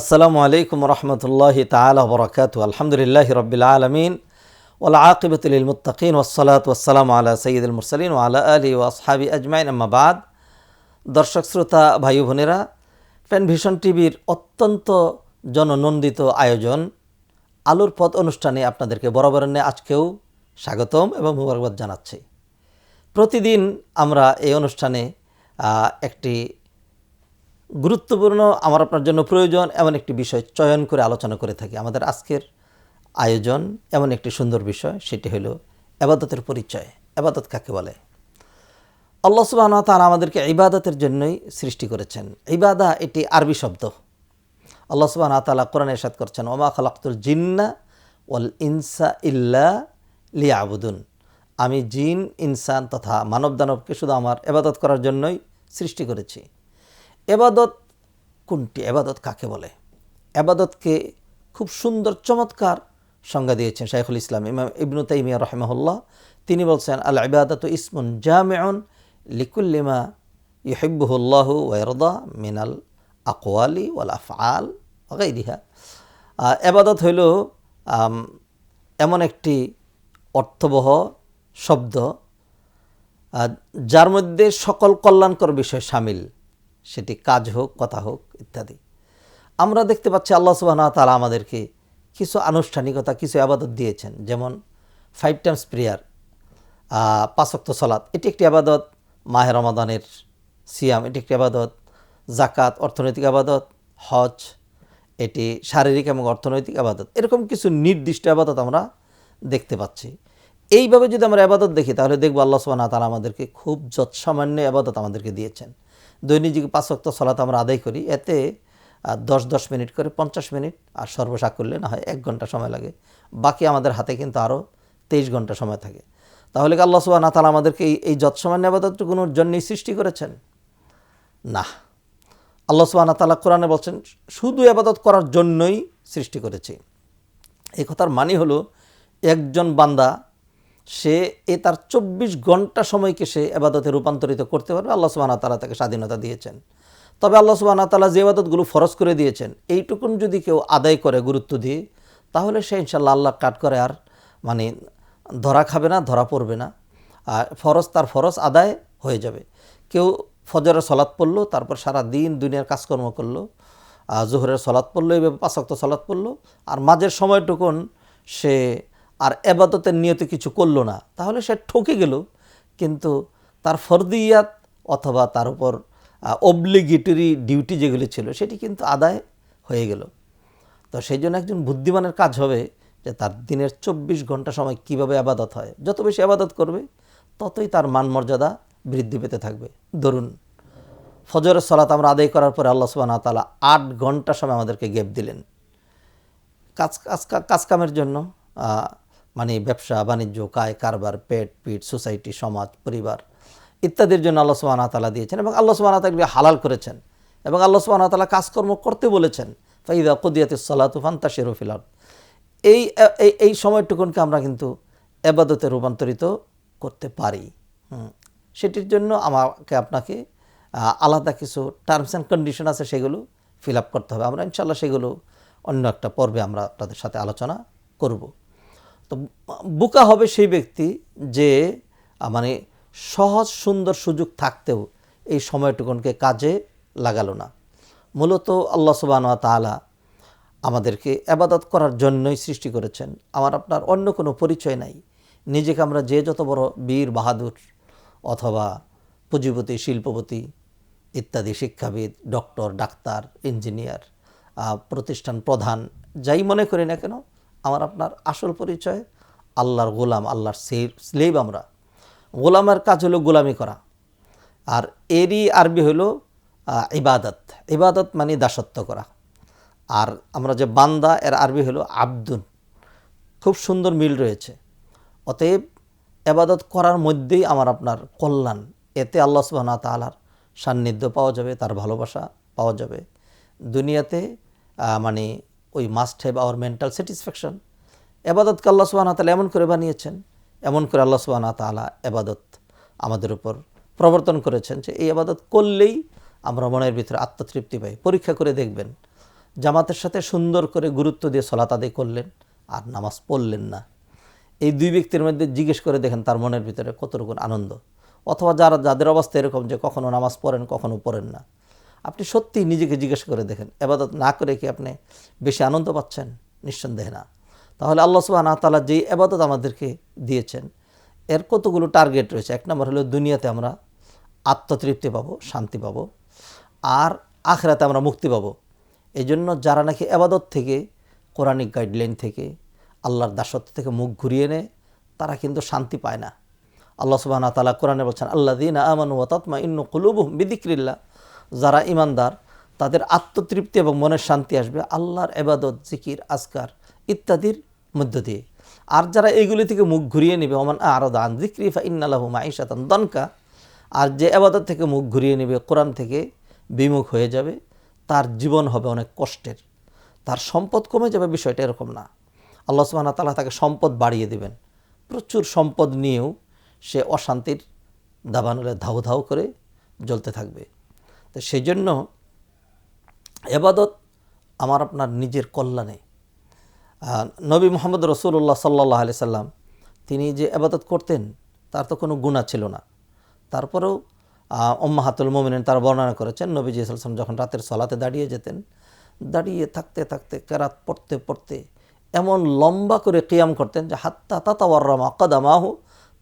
আসসালামু আলাইকুম রহমতুল্লাহ তালা বরকাত আলহামদুলিল্লাহ রবিল আলমিন ওলা আকিবতুল মুতাকিন ওসলাত ওসালাম আলা সঈদুল মুরসলিন আলা আলী ও আসহাবি আজমাইন। আম্মাবাদ দর্শক, শ্রোতা, ভাই বোনেরা পেন ভিশন টিভির অত্যন্ত জননন্দিত আয়োজন আলুর পথ অনুষ্ঠানে আপনাদেরকে বরাবর নিয়ে আজকেও স্বাগতম এবং মুবারকবাদ জানাচ্ছি। প্রতিদিন আমরা এই অনুষ্ঠানে একটি গুরুত্বপূর্ণ, আমার আপনার জন্য প্রয়োজন এমন একটি বিষয় চয়ন করে আলোচনা করে থাকি। আমাদের আজকের আয়োজন এমন একটি সুন্দর বিষয়, সেটি হলো এবাদতের পরিচয়। এবাদত কাকে বলে? আল্লাহ সুবাহ তারা আমাদেরকে ইবাদতের জন্যই সৃষ্টি করেছেন। ইবাদা এটি আরবি শব্দ। আল্লাহ সুবাহ তালা কোরআন এরশাদ করছেন ওমা খালাক্তুল জিন্না ওয়াল ইনসা ইল্লা লিয়াবুদুন। আমি জিন, ইনসান তথা মানব দানবকে শুধু আমার এবাদত করার জন্যই সৃষ্টি করেছি। এবাদত কোনটি? এবাদত কাকে বলে? এবাদতকে খুব সুন্দর, চমৎকার সংজ্ঞা দিয়েছেন শাইখুল ইসলাম। ইমাম ইবনু তাইমিয়া রহমাহুল্লাহ, তিনি বলছেন আল ইবাদত ইসমুন জামেউন লিকুল্লিমা ইহিব্বুহুল্লাহ ওয়রদা মিনাল আকওয়ালি ওয়াল আফআল গাইরিহা। এবাদত হইল এমন একটি অর্থবহ শব্দ যার মধ্যে সকল কল্যাণকর বিষয় সামিল। সেটি কাজ হোক, কথা হোক, ইত্যাদি। আমরা দেখতে পাচ্ছি আল্লাহ সুবাহ তালা আমাদেরকে কিছু আনুষ্ঠানিকতা, কিছু আবাদত দিয়েছেন। যেমন ফাইভ টাইমস প্রেয়ার পাঁচক্ত সলাৎ এটি একটি আবাদত, মাহে রমাদানের সিয়াম, এটি একটি আবাদত জাকাত অর্থনৈতিক আবাদত, হজ, এটি শারীরিক এবং অর্থনৈতিক আবাদত, এরকম কিছু নির্দিষ্ট আবাদত আমরা দেখতে পাচ্ছি। এইভাবে যদি আমরা আবাদত দেখি, তাহলে দেখব আল্লাহ সুবাহ তালা আমাদেরকে খুব যৎসামান্য আবাদত আমাদেরকে দিয়েছেন। দৈনিক পাঁচ পাঁচক্ত সলাত আমরা আদায় করি। এতে দশ দশ মিনিট করে পঞ্চাশ মিনিট আর সর্বসা করলে না হয় এক ঘণ্টা সময় লাগে। বাকি আমাদের হাতে কিন্তু আরও তেইশ ঘণ্টা সময় থাকে। তাহলে কি আল্লাহ সুবাহ তালা আমাদেরকে এই এই যৎসামান্য আবাদতটুকুনোর জন্যই সৃষ্টি করেছেন? না। আল্লাহ সুবাহ তালা কোরআনে বলছেন, শুধু আবাদত করার জন্যই সৃষ্টি করেছি। এই কথার মানে হলো, একজন বান্দা সে এ তার চব্বিশ ঘণ্টা সময়কে সে এবাদতে রূপান্তরিত করতে পারবে। আল্লাহ সুবাহ তালা তাকে স্বাধীনতা দিয়েছেন। তবে আল্লাহ সুবাহ তালা যে এবাদতগুলো ফরজ করে দিয়েছেন, এইটুকুন যদি কেউ আদায় করে গুরুত্ব দিয়ে, তাহলে সে ইনশাল্লাহ আল্লাহ কাট করে আর মানে ধরা খাবে না, ধরা পড়বে না। আর ফরজ তার ফরজ আদায় হয়ে যাবে। কেউ ফজরের সলাৎ পড়ল, তারপর সারা দিন দুনিয়ার কাজকর্ম করল জোহরের সলাৎ পড়ল এইভাবে পাঁচক্ত সলাৎ পড়ল, আর মাঝের সময়টুকুন সে আর এবাদতের নিয়তে কিছু করল না, তাহলে সে ঠকে গেল। কিন্তু তার ফরদিয়াত অথবা তার উপর অবলিগেটরি ডিউটি যেগুলি ছিল, সেটি কিন্তু আদায় হয়ে গেল। তো সেই জন্য একজন বুদ্ধিমানের কাজ হবে যে তার দিনের চব্বিশ ঘণ্টা সময় কীভাবে আবাদত হয়। যত বেশি আবাদত করবে, ততই তার মান মর্যাদা বৃদ্ধি পেতে থাকবে। ধরুন, ফজরের সলাত আমরা আদায় করার পরে আল্লাহ সুবাহ তালা আট ঘণ্টা সময় আমাদেরকে গেপ দিলেন। কাজ কাজ, কাজকামের জন্য মানে ব্যবসা, বাণিজ্য, কায়, কারবার, পেট পিট সোসাইটি, সমাজ, পরিবার ইত্যাদির জন্য আল্লাহ সুবাহ তালা দিয়েছেন এবং আল্লাহ সুবাহ তালা হালাল করেছেন এবং আল্লাহ সুবাহ তালা কাজকর্ম করতে বলেছেন। ফাইদা কুদিয়াতে সালাতু ফান্তা শেরফিলার এই, এই- এই সময়টুকুনকে আমরা কিন্তু এবাদতে রূপান্তরিত করতে পারি। সেটির জন্য আমাকে আপনাকে আলাদা কিছু টার্মস অ্যান্ড কন্ডিশন আছে সেগুলো ফিল আপ করতে হবে। আমরা ইনশাল্লাহ সেগুলো অন্য একটা পর্বে আমরা আপনাদের সাথে আলোচনা করব। তো বোকা হবে সেই ব্যক্তি যে মানে সহজ সুন্দর সুযোগ থাকতেও এই সময়টুকুনকে কাজে লাগালো না। মূলত আল্লাহ সুবাহ তাআলা আমাদেরকে আবাদত করার জন্যই সৃষ্টি করেছেন। আমার আপনার অন্য কোনো পরিচয় নাই। নিজেকে আমরা যে যত বড় বীর, বাহাদুর অথবা পুঁজিপতি, শিল্পপতি ইত্যাদি শিক্ষাবিদ, ডক্টর, ডাক্তার, ইঞ্জিনিয়ার প্রতিষ্ঠান প্রধান, যাই মনে করি না কেন আমার আপনার আসল পরিচয়, আল্লাহর গোলাম, আল্লাহর স্লেভ আমরা। গোলামের কাজ হলো গোলামি করা। আর এরই আরবি হলো ইবাদত। ইবাদত মানে দাসত্ব করা। আর আমরা যে বান্দা, এর আরবি হলো আব্দুন। খুব সুন্দর মিল রয়েছে। অতএব এবাদত করার মধ্যেই আমার আপনার কল্যাণ। এতে আল্লাহ সুবাহ তালার সান্নিধ্য পাওয়া যাবে, তার ভালোবাসা পাওয়া যাবে। দুনিয়াতে মানে ওই must have our mental satisfaction এবাদতকে Allah সুবাহ তালা এমন করে বানিয়েছেন, এমন করে আল্লাহ সুবাহ তালা এবাদত আমাদের উপর প্রবর্তন করেছেন যে এই আবাদত করলেই আমরা মনের ভিতরে আত্মতৃপ্তি পাই। পরীক্ষা করে দেখবেন, জামাতের সাথে সুন্দর করে গুরুত্ব দিয়ে সলাত আদায় করলেন আর নামাজ পড়লেন না। এই দুই ব্যক্তির মধ্যে জিজ্ঞেস করে দেখেন তার মনের ভিতরে কতটুকু আনন্দ। অথবা যারা, যাদের অবস্থা এরকম যে কখনও নামাজ পড়েন কখনও পড়েন না। আপনি সত্যিই নিজেকে জিজ্ঞেস করে দেখেন। এবাদত না করে কি আপনি বেশি আনন্দ পাচ্ছেন? নিঃসন্দেহে না। তাহলে আল্লাহ সুবাহ তালা যেই এবাদত আমাদেরকে দিয়েছেন, এর কতগুলো টার্গেট রয়েছে? এক নম্বর হলো দুনিয়াতে আমরা আত্মতৃপ্তি পাবো, শান্তি পাবো। আর আখরাতে আমরা মুক্তি পাবো। এই জন্য যারা নাকি এবাদত থেকে, কোরআনিক গাইডলাইন থেকে, আল্লাহর দাসত্ব থেকে মুখ ঘুরিয়ে নেয়, তারা কিন্তু শান্তি পায় না। আল্লাহ সুবাহ তালা কোরআনে বলছেন আল্লাহ দিন আমানু তৎমা ইন্নু কুলুব বিদিক্রিল্লা যারা ইমানদার, তাদের আত্মতৃপ্তি এবং মনের শান্তি আসবে, আল্লাহর এবাদত, জিকির, আজকার ইত্যাদির মধ্য দিয়ে। আর যারা এইগুলি থেকে মুখ ঘুরিয়ে নেবে, ওমান আরও দান জিক্রি ফা ইন্নালাহু মাইশাতান দনকা, আর যে আবাদত থেকে মুখ ঘুরিয়ে নেবে, কোরআন থেকে বিমুখ হয়ে যাবে, তার জীবন হবে অনেক কষ্টের। তার সম্পদ কমে যাবে, বিষয়টা এরকম না। আল্লাহ সুবাহ তালা তাকে সম্পদ বাড়িয়ে দেবেন। প্রচুর সম্পদ নিয়েও সে অশান্তির দাবানলে ধাউ ধাউ করে জ্বলতে থাকবে। তো সেই জন্য এবাদত আমার আপনার নিজের কল্যাণে। নবী মোহাম্মদ রসুল্লাহ সাল্লাহ আলি সাল্লাম, তিনি যে আবাদত করতেন, তার তো কোনো গুণা ছিল না। তারপরেও ওম্মাহাতুল মোমিনেন তার বর্ণনা করেছেন নবীজি সাল্লাম যখন রাতের সলাতে দাঁড়িয়ে যেতেন, দাঁড়িয়ে থাকতে থাকতে, কেরাত পড়তে পড়তে এমন লম্বা করে কিয়াম করতেন যে, হাত্তা তাতাওয়ার্রামা কদামাহু,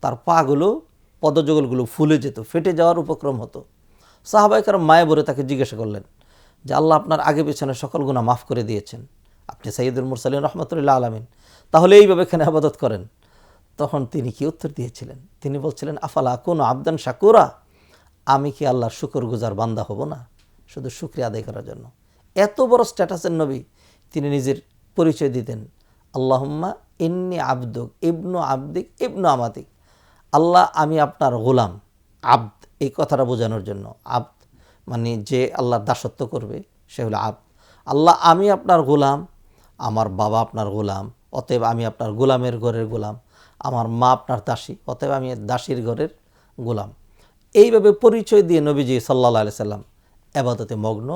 তার পাগুলো পদযুগলগুলো ফুলে যেত, ফেটে যাওয়ার উপক্রম হতো। সাহাবাইকার মায়ে বলে তাকে জিজ্ঞাসা করলেন যে, আল্লাহ আপনার আগে পেছনে সকল গুণা মাফ করে দিয়েছেন। আপনি সাইদুল মুরসালিন রহমতুল্লাহ আলমিন। তাহলে এইভাবে এখানে আবাদত করেন। তখন তিনি কি উত্তর দিয়েছিলেন? তিনি বলছিলেন, আফালা কোন আবদান শাকুরা? আমি কি আল্লাহর শুকর গুজার বান্দা হব না? শুধু শুক্রিয়া আদায় করার জন্য। এত বড় স্ট্যাটাসের নবী তিনি নিজের পরিচয় দিতেন। আল্লাহম্মা ইন্নি আব্দুক ইবনু আব্দিক ইবনু আমাদিক। আল্লাহ আমি আপনার গোলাম, আব্দ। এই কথাটা বোঝানোর জন্য। আব্দ মানে যে আল্লাহর দাসত্ব করবে, সে হলো আব। আল্লাহ, আমি আপনার গোলাম, আমার বাবা আপনার গোলাম, অতএব আমি আপনার গোলামের ঘরের গোলাম, আমার মা আপনার দাসী, অতএব আমি দাসীর ঘরের গোলাম। এইভাবে পরিচয় দিয়ে নবীজি সাল্লাহ আলি সাল্লাম এবাদতে মগ্ন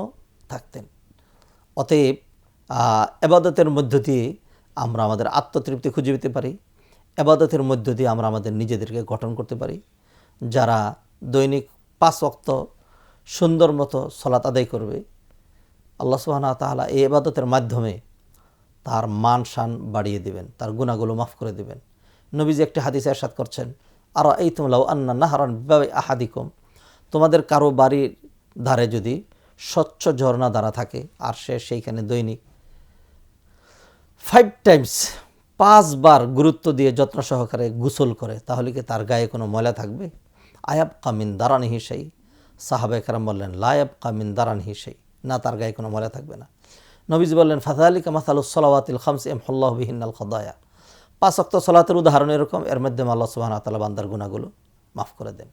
থাকতেন। অতএব এবাদতের মধ্য দিয়ে আমরা আমাদের আত্মতৃপ্তি খুঁজে পেতে পারি। এবাদতের মধ্য দিয়ে আমরা আমাদের নিজেদেরকে গঠন করতে পারি। যারা দৈনিক পাঁচ অক্ত সুন্দর মতো সলাত আদায় করবে। আল্লাহ সুবাহ তাআলা এই এবাদতের মাধ্যমে তার মান শান বাড়িয়ে দিবেন, তার গুণাগুলো মাফ করে দিবেন। নবীজি একটি হাদিস এরশাদ করছেন আর এই তুমলাউ আন্না নাহারান আহাদিকুম? তোমাদের কারও বাড়ির ধারে যদি স্বচ্ছ ঝর্ণা দ্বারা থাকে, আর সে সেইখানে দৈনিক ফাইভ টাইমস পাঁচবার গুরুত্ব দিয়ে যত্ন সহকারে গোসল করে, তাহলে কি তার গায়ে কোনো ময়লা থাকবে? আয়াব কামিন দারান হিসাই সাহাবে কারাম বললেন লায়াব কামিন দারান হিসাই না, তার গায়ে কোনো ময়লা থাকবে না। নবীজ বললেন ফাতালিকা মাসালুসলাওয়াতিল খামস এম হল্লাহ বিহিনাল খদায়া। পাঁচ অক্ত সলাতের উদাহরণ এরকম, এর মাধ্যমে আল্লাহ সুবাহ তালা বান্দার গুণাগুলো মাফ করে দেন।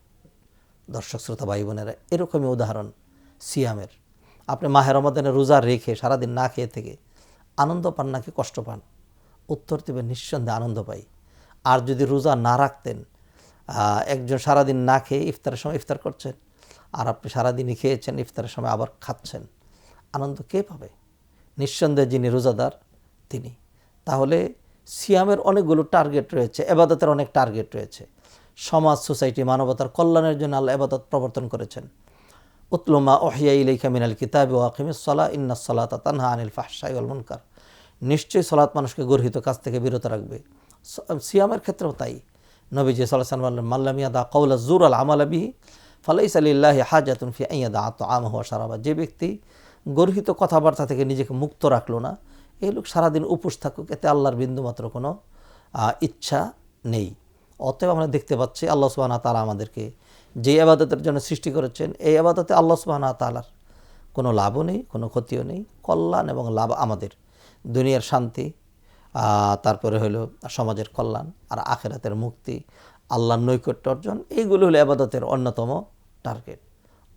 দর্শক, শ্রোতা, ভাই, বোনেরা, এরকমই উদাহরণ সিয়ামের। আপনি মাহের রমাদানে রোজা রেখে সারাদিন না খেয়ে থেকে আনন্দ পান নাকি কষ্ট পান? উত্তর দেবে নিঃসন্দেহে আনন্দ পাই। আর যদি রোজা না রাখতেন একজন সারাদিন না খেয়ে ইফতারের সময় ইফতার করছেন। আর আপনি সারাদিনই খেয়েছেন, ইফতারের সময় আবার খাচ্ছেন। আনন্দ কে পাবে? নিঃসন্দেহে যিনি রোজাদার, তিনি। তাহলে সিয়ামের অনেকগুলো টার্গেট রয়েছে, এবাদতের অনেক টার্গেট রয়েছে। সমাজ, সোসাইটি, মানবতার কল্যাণের জন্য আল্লাহ এবাদত প্রবর্তন করেছেন। উতলুমা ওহিয়া ইলাইকা মিনাল কিতাব সলা ইন্না সলাত তানহা আনিল ওয়াল মুনকার। নিশ্চয়ই সলাৎ মানুষকে গর্হিত কাজ থেকে বিরত রাখবে। সিয়ামের ক্ষেত্রেও তাই। নবীজি সাল্লাহ মাল্লামিয়া দা কৌলা জুর আল আমাল বিহি ফালাইস আলিল্লাহি হাজাতুন ফি আইয়াদা আত আম হওয়া সারাবা যে ব্যক্তি গর্হিত কথাবার্তা থেকে নিজেকে মুক্ত রাখল না, এই লোক সারাদিন উপোস থাকুক, এতে আল্লাহর বিন্দুমাত্র কোনো ইচ্ছা নেই। অতএব আমরা দেখতে পাচ্ছি আল্লাহ সুবাহ তালা আমাদেরকে যে আবাদতের জন্য সৃষ্টি করেছেন, এই আবাদতে আল্লাহ সুবাহ তালার কোনো লাভও নেই, কোনো ক্ষতিও নেই। কল্যাণ এবং লাভ আমাদের। দুনিয়ার শান্তি তারপরে হলো সমাজের কল্যাণ আর আখেরাতের মুক্তি, আল্লাহর নৈকট্য অর্জন, এইগুলো হলো আবাদতের অন্যতম টার্গেট।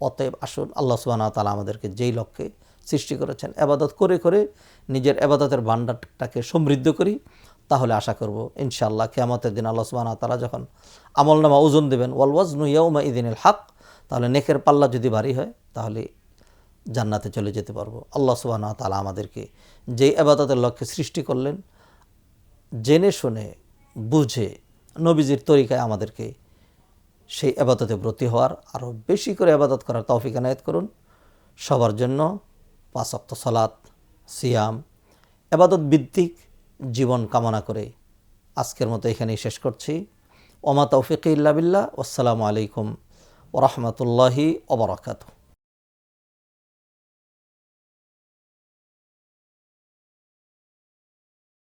অতএব আসুন আল্লাহ সুবাহ তালা আমাদেরকে যেই লক্ষ্যে সৃষ্টি করেছেন আবাদত করে করে নিজের আবাদতের ভাণ্ডারটাকে সমৃদ্ধ করি, তাহলে আশা করব ইনশাআল্লাহ কেয়ামতের দিন আল্লাহ সুবাহ তালা যখন আমলনামা ওজন দেবেন, ওয়াল ওয়াজনু ইয়াউমা ইদিনুল হক, তাহলে নেকের পাল্লা যদি ভারী হয়, তাহলে জান্নাতে চলে যেতে পারব। আল্লাহ সুবাহ তালা আমাদেরকে যেই আবাদতের লক্ষ্যে সৃষ্টি করলেন জেনে শুনে, বুঝে নবীজির তরিকায় আমাদেরকে সেই আবাদতে ব্রতী হওয়ার, আরও বেশি করে আবাদত করার তৌফিক এনায়ত করুন। সবার জন্য পাঁচ সলাৎ সিয়াম, আবাদত ভিত্তিক জীবন কামনা করে আজকের মতো এখানেই শেষ করছি। ওমা তৌফিক ইল্লা বিল্লাহ আসসালামু আলাইকুম ওরহমতুল্লাহি ওবরাকাতু